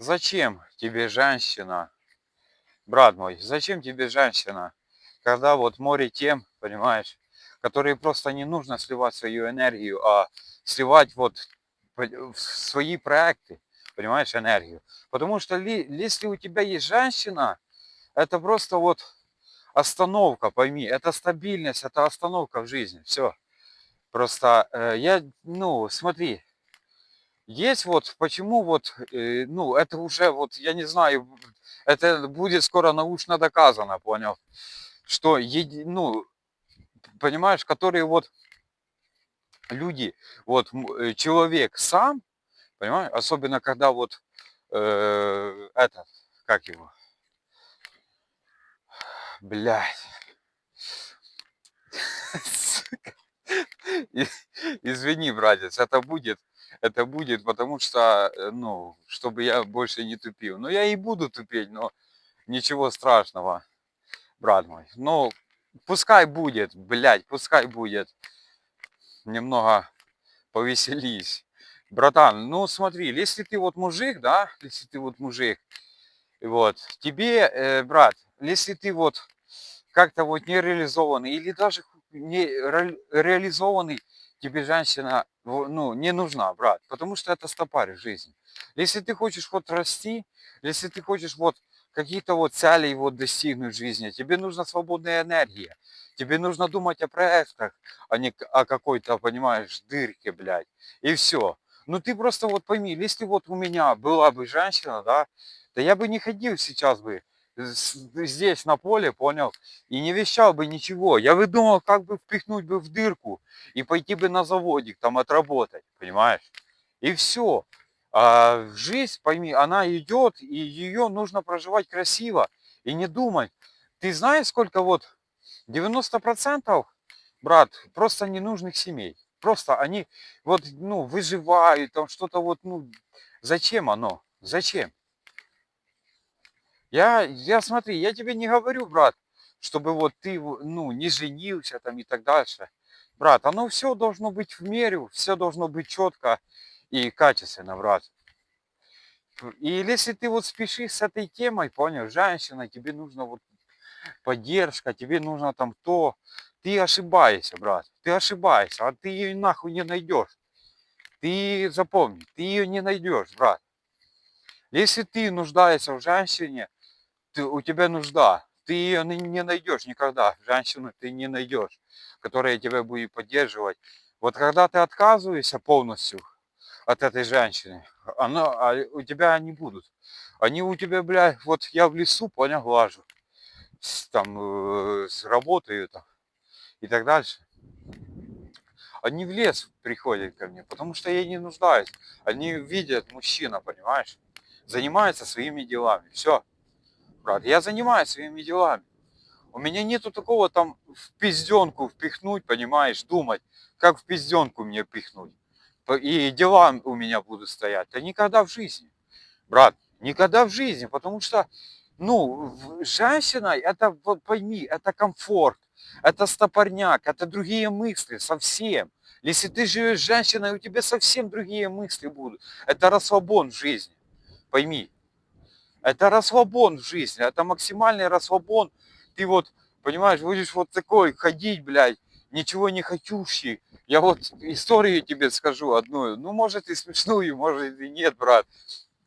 Зачем тебе женщина, брат мой, зачем тебе женщина, когда вот море тем, понимаешь, которые просто не нужно сливать свою энергию, а сливать вот в свои проекты, понимаешь, энергию. Потому что ли, если у тебя есть женщина, это просто вот остановка, пойми, это стабильность, это остановка в жизни, все. Просто э, я, ну, смотри, есть вот, почему вот, э, ну, это уже вот, я не знаю, это будет скоро научно доказано, понял, что, еди, ну, понимаешь, которые вот люди, вот э, человек сам, понимаешь, особенно когда вот э, этот, как его, блядь, извини, братец, это будет, это будет, потому что, э, ну, чтобы я больше не тупил. Но я и буду тупеть, но ничего страшного, брат мой. Ну, пускай будет, блядь, пускай будет. Немного повеселись. Братан, ну смотри, если ты вот мужик, да, если ты вот мужик, вот, тебе, э, брат, если ты вот как-то вот не реализованный или даже не ре, реализованный, тебе женщина, ну, не нужна, брат, потому что это стопарь жизни. Если ты хочешь вот расти, если ты хочешь вот какие-то вот цели вот достигнуть в жизни, тебе нужна свободная энергия, тебе нужно думать о проектах, а не о какой-то, понимаешь, дырке, блядь, и все. Ну ты просто вот пойми, если вот у меня была бы женщина, да, да я бы не ходил сейчас бы здесь на поле, понял, и не вещал бы ничего. Я бы думал, как бы впихнуть бы в дырку и пойти бы на заводик там отработать, понимаешь? И все. А жизнь, пойми, она идет, и ее нужно проживать красиво и не думать. Ты знаешь, сколько вот 90% брат, просто ненужных семей. Просто они вот, ну, выживают, там что-то вот, ну, зачем оно? Зачем? Я, я смотри, я тебе не говорю, брат, чтобы вот ты, ну, не женился там и так дальше. Брат, оно все должно быть в меру, все должно быть четко и качественно, брат. И если ты вот спешишь с этой темой, понял, женщина, тебе нужно вот поддержка, тебе нужно там то, ты ошибаешься, брат, ты ошибаешься, а ты ее нахуй не найдешь. Ты запомни, ты ее не найдешь, брат. Если ты нуждаешься в женщине, ты, у тебя нужда, ты ее не найдешь никогда, женщину ты не найдешь, которая тебя будет поддерживать. Вот когда ты отказываешься полностью от этой женщины, она, а у тебя они будут. Они у тебя, бля, вот я в лесу, понял, глажу, там, э, работаю там и так дальше. Они в лес приходят ко мне, потому что я не нуждаюсь. Они видят мужчина, понимаешь, занимается своими делами. Все брат. Я занимаюсь своими делами. У меня нету такого там в пизденку впихнуть, понимаешь, думать, как в пизденку мне впихнуть. И дела у меня будут стоять. Да никогда в жизни, брат, никогда в жизни, потому что, ну, женщина, это, вот пойми, это комфорт, это стопорняк, это другие мысли совсем. Если ты живешь с женщиной, у тебя совсем другие мысли будут. Это расслабон в жизни, пойми. Это расслабон в жизни, это максимальный расслабон. Ты вот, понимаешь, будешь вот такой ходить, блядь, ничего не хочущий. Я вот историю тебе скажу одну, ну, может и смешную, может и нет, брат.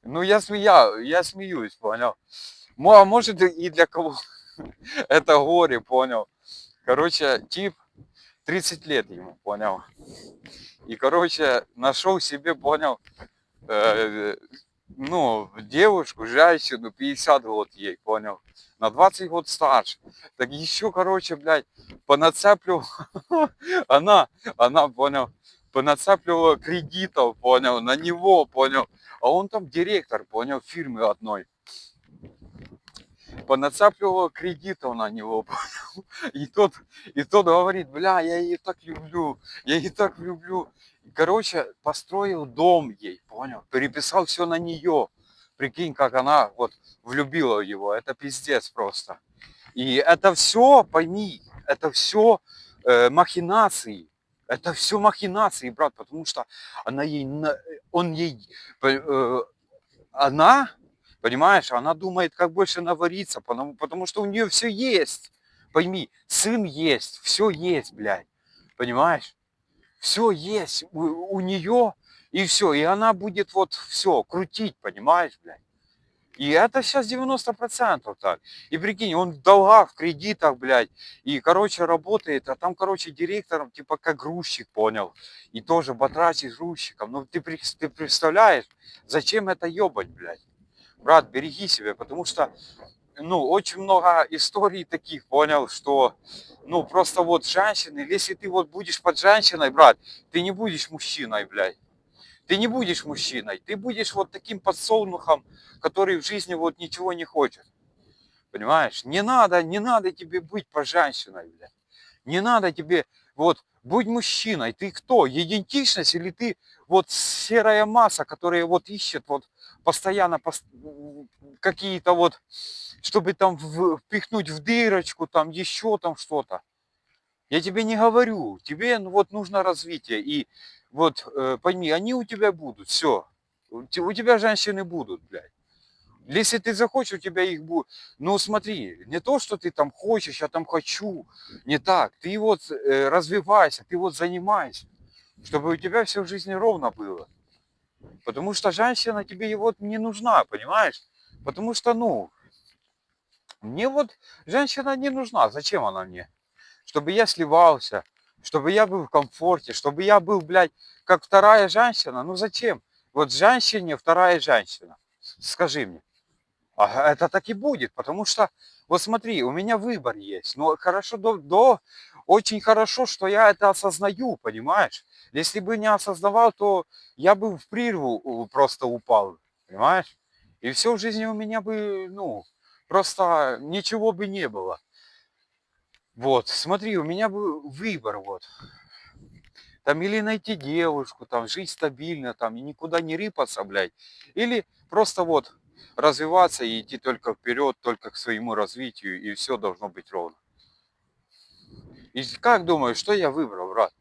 Ну, я смея, я смеюсь, понял. Ну, а может и для кого это горе, понял. Короче, тип 30 лет ему, понял. И, короче, нашел себе, понял, э, ну, девушку, женщину, 50 год ей, понял? На 20 год старше. Так еще, короче, блядь, понацепливал, она, она, понял, понацепливала кредитов, понял, на него, понял. А он там директор, понял, фирмы одной. Понацепливала кредитов на него, понял. И тот, и тот говорит, бля, я ее так люблю, я ее так люблю. Короче, построил дом ей, понял? Переписал все на нее. Прикинь, как она вот влюбила его. Это пиздец просто. И это все, пойми, это все э, махинации. Это все махинации, брат, потому что она ей, он ей, э, она Понимаешь? Она думает, как больше навариться, потому, потому что у нее все есть. Пойми, сын есть, все есть, блядь. Понимаешь? Все есть у, у нее, и все. И она будет вот все крутить, понимаешь, блядь? И это сейчас 90% так. И прикинь, он в долгах, в кредитах, блядь. И, короче, работает, а там, короче, директором, типа, как грузчик, понял. И тоже батрачит грузчиком. Ну, ты, ты представляешь, зачем это ебать, блядь? Брат, береги себя, потому что, ну, очень много историй таких, понял, что, ну, просто вот женщины, если ты вот будешь под женщиной, брат, ты не будешь мужчиной, блядь. Ты не будешь мужчиной, ты будешь вот таким подсолнухом, который в жизни вот ничего не хочет. Понимаешь? Не надо, не надо тебе быть по женщиной, блядь. Не надо тебе, вот, будь мужчиной. Ты кто? Идентичность или ты вот серая масса, которая вот ищет вот постоянно пос- какие-то вот, чтобы там впихнуть в дырочку, там еще там что-то. Я тебе не говорю, тебе ну, вот нужно развитие. И вот э, пойми, они у тебя будут, все. У тебя женщины будут, блядь. Если ты захочешь, у тебя их будет. Ну смотри, не то, что ты там хочешь, я там хочу. Не так. Ты вот э, развивайся, ты вот занимайся. Чтобы у тебя все в жизни ровно было. Потому что женщина тебе вот не нужна, понимаешь? Потому что, ну, мне вот женщина не нужна. Зачем она мне? Чтобы я сливался, чтобы я был в комфорте, чтобы я был, блядь, как вторая женщина. Ну зачем? Вот женщине вторая женщина. Скажи мне. А это так и будет, потому что, вот смотри, у меня выбор есть. Но хорошо, до, до, очень хорошо, что я это осознаю, понимаешь? Если бы не осознавал, то я бы в прірву у- просто упал, понимаешь? И все в жизни у меня бы, ну, просто ничего бы не было. Вот, смотри, у меня бы выбор, вот. Там или найти девушку, там жить стабильно, там и никуда не рыпаться, блядь. Или просто вот развиваться и идти только вперед, только к своему развитию, и все должно быть ровно. И как думаешь, что я выбрал, брат?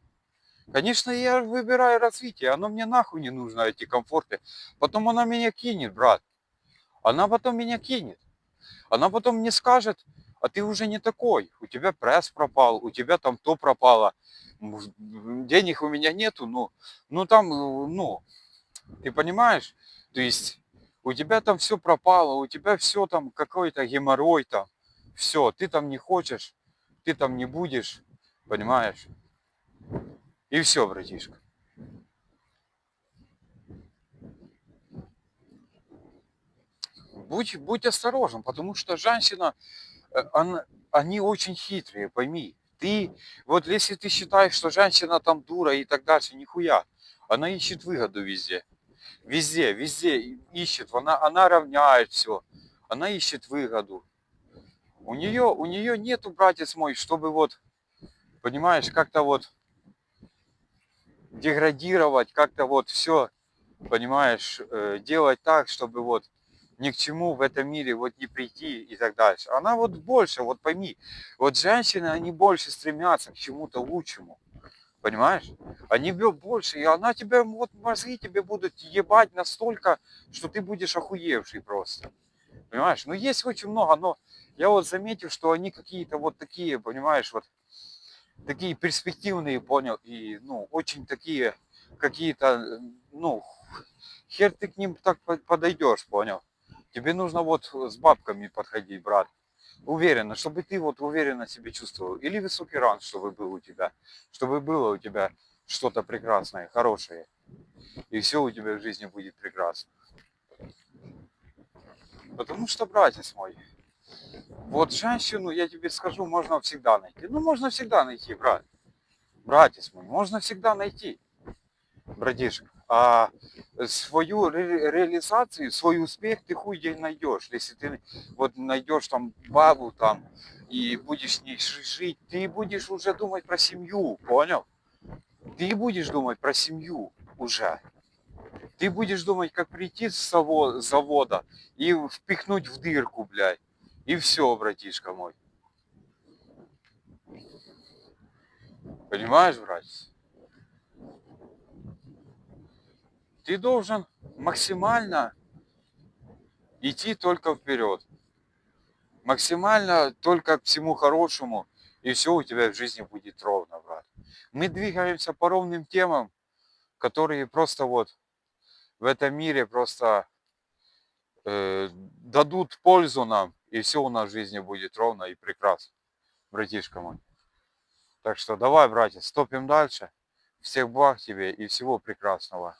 Конечно, я выбираю развитие, оно мне нахуй не нужно, эти комфорты. Потом она меня кинет, брат. Она потом меня кинет. Она потом мне скажет, а ты уже не такой. У тебя пресс пропал, у тебя там то пропало. Денег у меня нету, ну, ну там, э, ну, ты понимаешь? То есть у тебя там все пропало, у тебя все там какой-то геморрой там. Все, ты там не хочешь, ты там не будешь, понимаешь? И все, братишка. Будь, будь осторожен, потому что женщина, э, она, они очень хитрые, пойми. Ты, вот если ты считаешь, что женщина там дура и так дальше, нихуя. Она ищет выгоду везде. Везде, везде ищет. Она, она равняет все. Она ищет выгоду. У нее, у нее нету, братец мой, чтобы вот, понимаешь, как-то вот деградировать, как-то вот все, понимаешь, э, делать так, чтобы вот ни к чему в этом мире вот не прийти и так дальше. Она вот больше, вот пойми, вот женщины, они больше стремятся к чему-то лучшему. Понимаешь? Они больше, и она тебя, вот мозги тебе будут ебать настолько, что ты будешь охуевший просто. Понимаешь? Ну есть очень много, но я вот заметил, что они какие-то вот такие, понимаешь, вот такие перспективные, понял, и, ну, очень такие какие-то, ну, хер ты к ним так по- подойдешь, понял? Тебе нужно вот с бабками подходить, брат. Уверенно, чтобы ты вот уверенно себя чувствовал. Или высокий ранг, чтобы был у тебя. Чтобы было у тебя что-то прекрасное, хорошее. И все у тебя в жизни будет прекрасно. Потому что, братец мой, вот женщину, я тебе скажу, можно всегда найти. Ну, можно всегда найти, брат. Братец мой, можно всегда найти, братишка. А свою ре- реализацию, свой успех ты хуй где найдешь. Если ты вот найдешь там бабу там и будешь с ней жи- жить, ты будешь уже думать про семью, понял? Ты будешь думать про семью уже. Ты будешь думать, как прийти с заво- завода и впихнуть в дырку, блядь. И все, братишка мой. Понимаешь, братец? Ты должен максимально идти только вперед. Максимально только к всему хорошему, и все у тебя в жизни будет ровно, брат. Мы двигаемся по ровным темам, которые просто вот в этом мире просто э, дадут пользу нам, и все у нас в жизни будет ровно и прекрасно, братишка мой. Так что давай, братья, стопим дальше. Всех благ тебе и всего прекрасного.